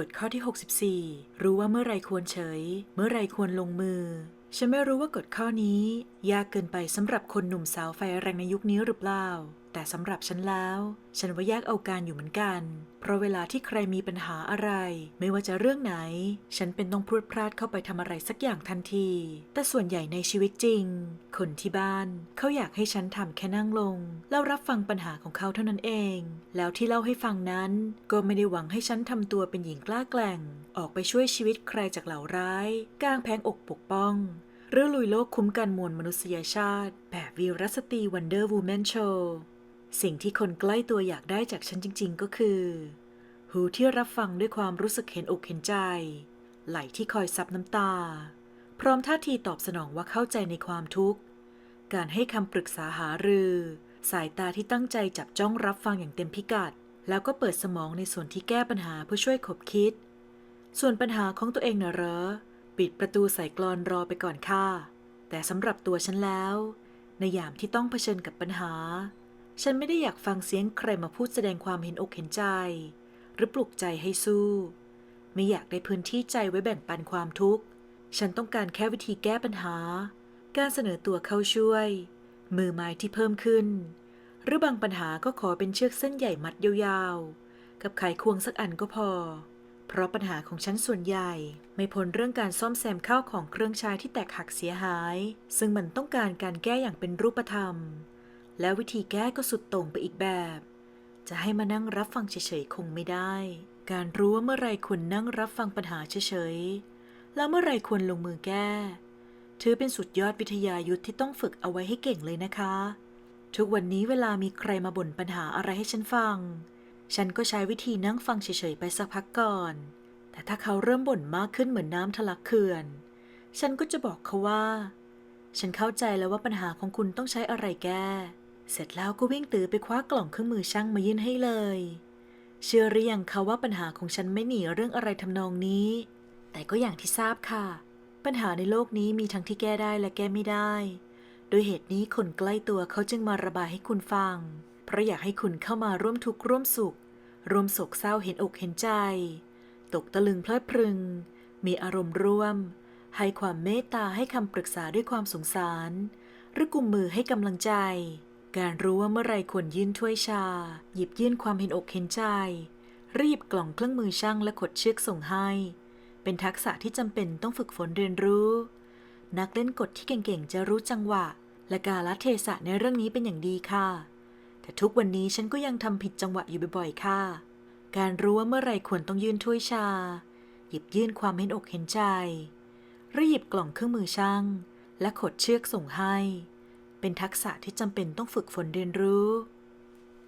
กฎข้อที่ 64 รู้ว่าเมื่อไรควรเฉย เมื่อไรควรลงมือ ฉันไม่รู้ว่ากฎข้อนี้ ยากเกินไปสำหรับคนหนุ่มสาวไฟแรงในยุคนี้หรือเปล่า แต่สำหรับฉันแล้ว ฉันว่าแยกเอาการอยู่เหมือนกัน เพราะเวลาที่ใครมีปัญหาอะไร ไม่ว่าจะเรื่องไหน ฉันเป็นต้องพรวดพลาดเข้าไปทำอะไรสักอย่างทันที แต่ส่วนใหญ่ในชีวิตจริง คนที่บ้านเขาอยากให้ฉันทำแค่นั่งลง แล้วรับฟังปัญหาของเขาเท่านั้นเอง แล้วที่เล่าให้ฟังนั้น ก็ไม่ได้หวังให้ฉันทำตัวเป็นหญิงกล้าแกร่ง ออกไปช่วยชีวิตใครจากเหล่าร้ายกางแพงอกปกป้องหรือลุยโลกคุ้มกันมวลมนุษยชาติ แบบวีรสตรีวันเดอร์วูแมนโชว์ สิ่งที่คนใกล้ตัวอยากได้จากฉันจริง ๆ ก็คือ หูที่รับฟังด้วยความรู้สึกเห็นอกเห็นใจ ไหลที่คอยซับน้ำตา พร้อมท่าทีตอบสนองว่าเข้าใจในความทุกข์ การให้คำปรึกษาหารือ สายตาที่ตั้งใจจับจ้องรับฟังอย่างเต็มพิกัด แล้วก็เปิดสมองในส่วนที่แก้ปัญหาเพื่อช่วยขบคิด ส่วนปัญหาของตัวเองน่ะเหรอ ปิดประตูใส่กลอนรอไปก่อนค่ะ แต่สำหรับตัวฉันแล้ว ในยามที่ต้องเผชิญกับปัญหา ฉันไม่ได้อยากฟังเสียงใครมาพูดแสดงความเห็นอกเห็นใจ หรือปลุกใจให้สู้ ไม่อยากได้พื้นที่ใจไว้แบ่งปันความทุกข์ ฉันต้องการแค่วิธีแก้ปัญหา การเสนอตัวเข้าช่วย มือไม้ที่เพิ่มขึ้น หรือบางปัญหาก็ขอเป็นเชือกเส้นใหญ่มัดยาวๆ กับไขควงสักอันก็พอ เพราะปัญหาของฉันส่วนใหญ่ ไม่พ้นเรื่องการซ่อมแซมข้าวของเครื่องใช้ที่แตกหักเสียหาย ซึ่งมันต้องการการแก้อย่างเป็นรูปธรรม และวิธีแก้ก็สุดต่งไปอีกแบบ จะให้มานั่งรับฟังเฉยๆคงไม่ได้ การรู้ว่าเมื่อไรควรนั่งรับฟังปัญหาเฉยๆ แล้วเมื่อไรควรลงมือแก้ ถือเป็นสุดยอดวิทยายุทธที่ต้องฝึกเอาไว้ให้เก่งเลยนะคะ ทุกวันนี้เวลามีใครมาบ่นปัญหาอะไรให้ฉันฟัง ฉันก็ใช้วิธีนั่งฟังเฉยๆไปสักพักก่อน แต่ถ้าเขาเริ่มบ่นมากขึ้นเหมือนน้ำทะลักเขื่อน ฉันก็จะบอกเขาว่า ฉันเข้าใจแล้วว่าปัญหาของคุณต้องใช้อะไรแก้ เสร็จแล้วก็วิ่งตือไปคว้ากล่องเครื่องมือช่างมายื่นให้เลย เชื่อหรือยังคะว่าปัญหาของฉันไม่หนีเรื่องอะไรทำนองนี้ แต่ก็อย่างที่ทราบค่ะ ปัญหาในโลกนี้มีทั้งที่แก้ได้และแก้ไม่ได้ โดยเหตุนี้คนใกล้ตัวเขาจึงมาระบายให้คุณฟัง เพราะอยากให้คุณเข้ามาร่วมทุกข์ร่วมสุข ร่วมโศกเศร้าเห็นอกเห็นใจ ตกตะลึงเพลิดเพลินมีอารมณ์ร่วม ให้ความเมตตาให้คำปรึกษาด้วยความสงสาร หรือกุมมือให้กำลังใจ การรู้ว่าเมื่อไรควรยื่นถ้วยชา หยิบยื่นความเห็นอกเห็นใจ รีบกล่องเครื่องมือช่างและขดเชือกส่งให้ เป็นทักษะที่จำเป็นต้องฝึกฝนเรียนรู้ นักเล่นกฎที่เก่งๆ จะรู้จังหวะ และกาลเทศะในเรื่องนี้เป็นอย่างดีค่ะ แต่ทุกวันนี้ฉันก็ยังทำผิดจังหวะอยู่บ่อยๆ ค่ะ การรู้ว่าเมื่อไรควรต้องยื่นถ้วยชา หยิบยื่นความเห็นอกเห็นใจ รีบกล่องเครื่องมือช่าง และขดเชือกส่งให้ เป็นทักษะที่จำเป็นต้องฝึกฝนเรียนรู้